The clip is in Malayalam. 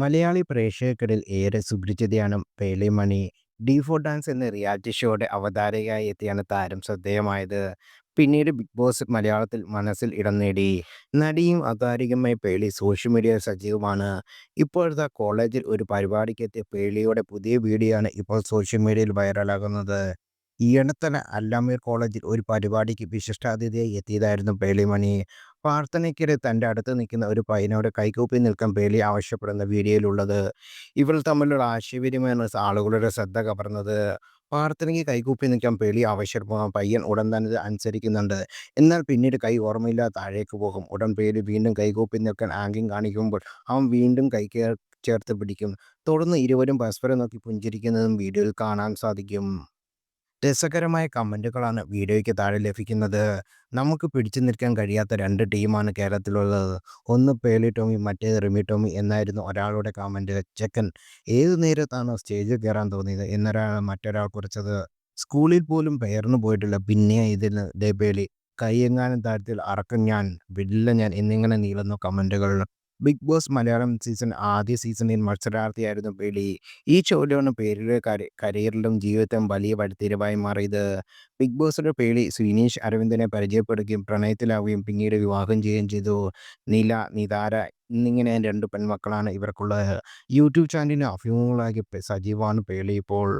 മലയാളി പ്രേക്ഷകരിൽ ഏറെ സുപരിചിതയാണ് Pearle Maaney. D four dance എന്ന റിയാലിറ്റി ഷോയുടെ അവതാരകയായി എത്തിയാണ് താരം ശ്രദ്ധേയമായത്. പിന്നീട് ബിഗ് ബോസ് മലയാളത്തിൽ മനസ്സിൽ ഇടം നേടി. നടിയും അവതാരകയുമായ പേളി സോഷ്യൽ മീഡിയയിൽ സജീവമാണ്. ഇപ്പോഴത്തെ കോളേജിൽ ഒരു പരിപാടിക്കെത്തിയ പേളിയുടെ പുതിയ വീഡിയോ ആണ് ഇപ്പോൾ സോഷ്യൽ മീഡിയയിൽ വൈറലാകുന്നത്. ഈയിടെ തന്നെ അല്ലാമീർ കോളേജിൽ ഒരു പരിപാടിക്ക് വിശിഷ്ടാതിഥിയായി എത്തിയതായിരുന്നു പേളി മണി. പ്രാർത്ഥനയ്ക്കിടെ തന്റെ അടുത്ത് നിൽക്കുന്ന ഒരു പയ്യനോട് കൈകൂപ്പി നിൽക്കാൻ പേളി ആവശ്യപ്പെടുന്ന വീഡിയോയിലുള്ളത്. ഇവൾ തമ്മിലുള്ള ആശയവിനിമയമാണ് ആളുകളുടെ ശ്രദ്ധ കവർന്നത്. പ്രാർത്ഥനയ്ക്ക് കൈകൂപ്പി നിൽക്കാൻ പേളി ആവശ്യപ്പെടുമ്പോൾ പയ്യൻ ഉടൻ തന്നെ അനുസരിക്കുന്നുണ്ട്. എന്നാൽ പിന്നീട് കൈ ഓർമ്മയില്ലാതെ താഴേക്ക് പോകും. ഉടൻ പേലി വീണ്ടും കൈകൂപ്പി നിൽക്കാൻ ആംഗ്യം കാണിക്കുമ്പോൾ അവൻ വീണ്ടും കൈ ചേർത്ത് പിടിക്കും. തുടർന്ന് ഇരുവരും പരസ്പരം നോക്കി പുഞ്ചിരിക്കുന്നതും വീഡിയോയിൽ കാണാൻ സാധിക്കും. രസകരമായ കമന്റുകളാണ് വീഡിയോയ്ക്ക് താഴെ ലഭിക്കുന്നത്. നമുക്ക് പിടിച്ചു നിൽക്കാൻ കഴിയാത്ത രണ്ട് ടീമാണ് കേരളത്തിലുള്ളത്. ഒന്ന് പേലി ടോമി മറ്റേത് റിമി ടോമി എന്നായിരുന്നു ഒരാളുടെ കമന്റ് ചെക്കൻ ഏത് നേരത്താണ് സ്റ്റേജിൽ കയറാൻ തോന്നിയത് എന്നൊരാൾ മറ്റൊരാൾ കുറിച്ചത്. സ്കൂളിൽ പോലും പേർന്നു പോയിട്ടില്ല പിന്നെ ഇതിൽ ദേ പേലി കൈയെങ്ങാനും താരത്തിൽ അറക്കം ഞാൻ, വില്ല ഞാൻ എന്നിങ്ങനെ നീളുന്നു കമന്റുകൾ. ബിഗ് ബോസ് മലയാളം സീസൺ ആദ്യ സീസണിൽ മത്സരാർത്ഥിയായിരുന്നു പേളി. ഈ ചോദ്യമാണ് പേരുടെ കരിയറിലും ജീവിതത്തിലും വലിയ വഴിത്തിരിവായി മാറിയത്. ബിഗ് ബോസിലെ പേളി സുനീഷ് അരവിന്ദനെ പരിചയപ്പെടുകയും പ്രണയത്തിലാവുകയും പിന്നീട് വിവാഹം ചെയ്യുകയും ചെയ്തു. നില, നിതാര എന്നിങ്ങനെ രണ്ട് പെൺമക്കളാണ് ഇവർക്കുള്ളത്. യൂട്യൂബ് ചാനലിന് അഭിമുഖങ്ങളാക്കി സജീവമാണ് പേളി ഇപ്പോൾ.